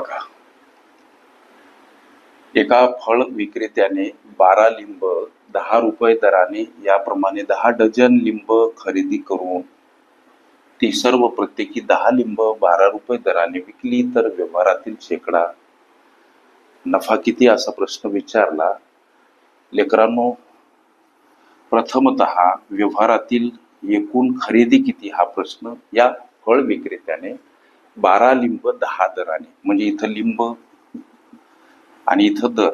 बघा. एका फळ विक्रेत्याने बारा लिंब दहा रुपये दराने याप्रमाणे दहा डझन लिंब खरेदी करून ती सर्व प्रत्येकी दहा लिंब बारा रुपये दराने विकली तर व्यवहारातील शेकडा. नफा किती असा प्रश्न विचारला? लेकरांनो प्रथमत व्यवहारातील एकूण खरेदी किती हा प्रश्न या फळ विक्रेत्याने बारा लिंब दहा दराने. म्हणजे इथं लिंब आणि इथं दर.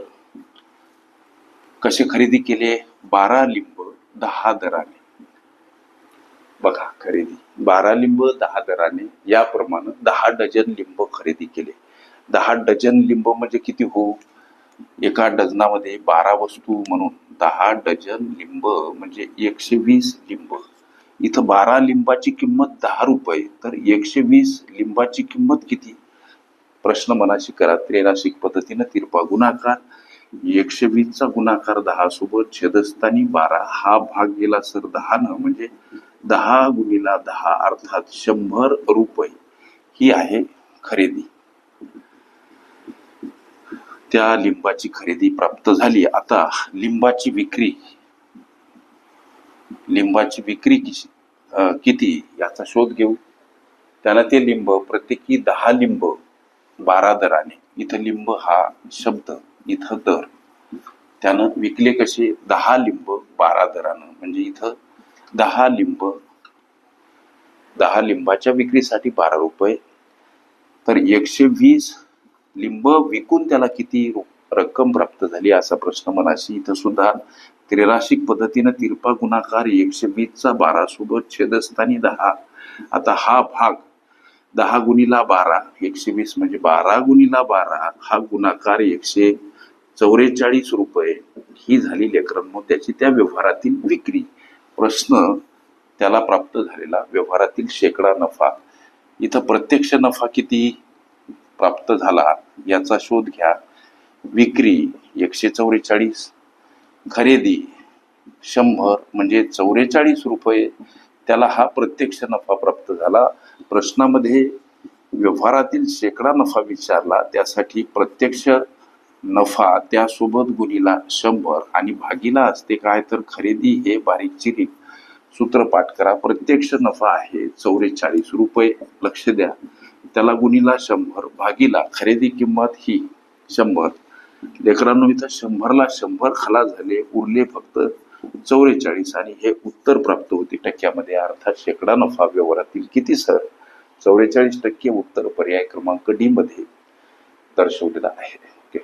कसे खरेदी केले? बारा लिंब दहा दराने. बघा खरेदी. बारा लिंब दहा दराने. याप्रमाणे दहा डझन लिंब खरेदी केले. दहा डझन लिंब म्हणजे किती हो? एका डझनामध्ये बारा वस्तू म्हणून दहा डझन लिंब म्हणजे एकशे वीस लिंब. इथं बारा लिंबाची किंमत दहा रुपये तर एकशे वीस लिंबाची किंमत किती? प्रश्न मनाशी करा त्रेनाशिक पद्धतीनं तिरपा गुणाकार. एकशे वीसचा गुणाकार दहा सोबत छेदस्थानी बारा हा भाग गेला सर दहानं म्हणजे दहा गुणिला दहा अर्थात शंभर रुपये. ही आहे खरेदी. त्या लिंबाची खरेदी प्राप्त झाली. आता लिंबाची विक्री लिंबाची विक्री किती अं, किती याचा शोध घेऊ. त्याला ते लिंब प्रत्येकी दहा लिंब बारा दराने. इथं लिंब हा शब्द इथं दर. त्यानं विकले कसे? दहा लिंब बारा दरानं. म्हणजे इथं दहा लिंब दहा लिंबाच्या विक्रीसाठी बारा रुपये. तर एकशे वीस लिंब विकून त्याला किती रक्कम प्राप्त झाली असा प्रश्न मनाशी इथं सुद्धा त्रिराशिक पद्धतीनं तिरपा गुणाकार एकशे वीसचा बारा सोबत छेदस्थानी दहा. आता हा भाग दहा गुणीला बारा एकशे वीस म्हणजे बारा गुणीला बारा हा गुणाकार एकशे चौवेचाळीस रुपये. ही झाली लेकरांनो त्याची त्या व्यवहारातील विक्री. प्रश्न त्याला प्राप्त झालेला. व्यवहारातील शेकडा नफा. इथं प्रत्यक्ष नफा किती प्राप्त झाला याचा शोध घ्या. विक्री एकशे चौवेचाळीस खरेदी शंभर म्हणजे चौवेचाळीस रुपये त्याला हा प्रत्यक्ष नफा प्राप्त झाला. प्रश्नामध्ये व्यवहारातील शेकडा नफा विचारला. त्यासाठी प्रत्यक्ष नफा त्यासोबत गुणीला शंभर आणि भागीला असते काय तर खरेदी हे बारीक चिरीक सूत्रपाठ करा. प्रत्यक्ष नफा आहे चौवेचाळीस रुपये. लक्ष द्या. त्याला गुणीला शंभर भागीला खरेदी किंमत ही शंभर. लेकरांनो इथं शंभरला शंभर खलास झाले उरले फक्त चौवेचाळीस. आणि हे उत्तर प्राप्त होते टक्क्यामध्ये. अर्थात शेकडा नफा व्यवहारातील किती सर? चौवेचाळीस टक्के उत्तर पर्याय क्रमांक डी मध्ये दर्शवलेला आहे. ओके.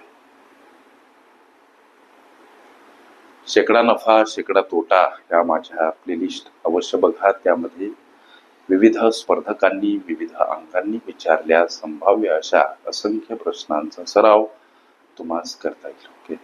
शेकडा नफा शेकडा तोटा या माझ्या प्लेलिस्ट अवश्य बघा. त्यामध्ये विविध स्पर्धकांनी विविध अंकांनी विचारल्या संभाव्य अशा असंख्य प्रश्नांचा सराव तुम्हाला करता येईल. ओके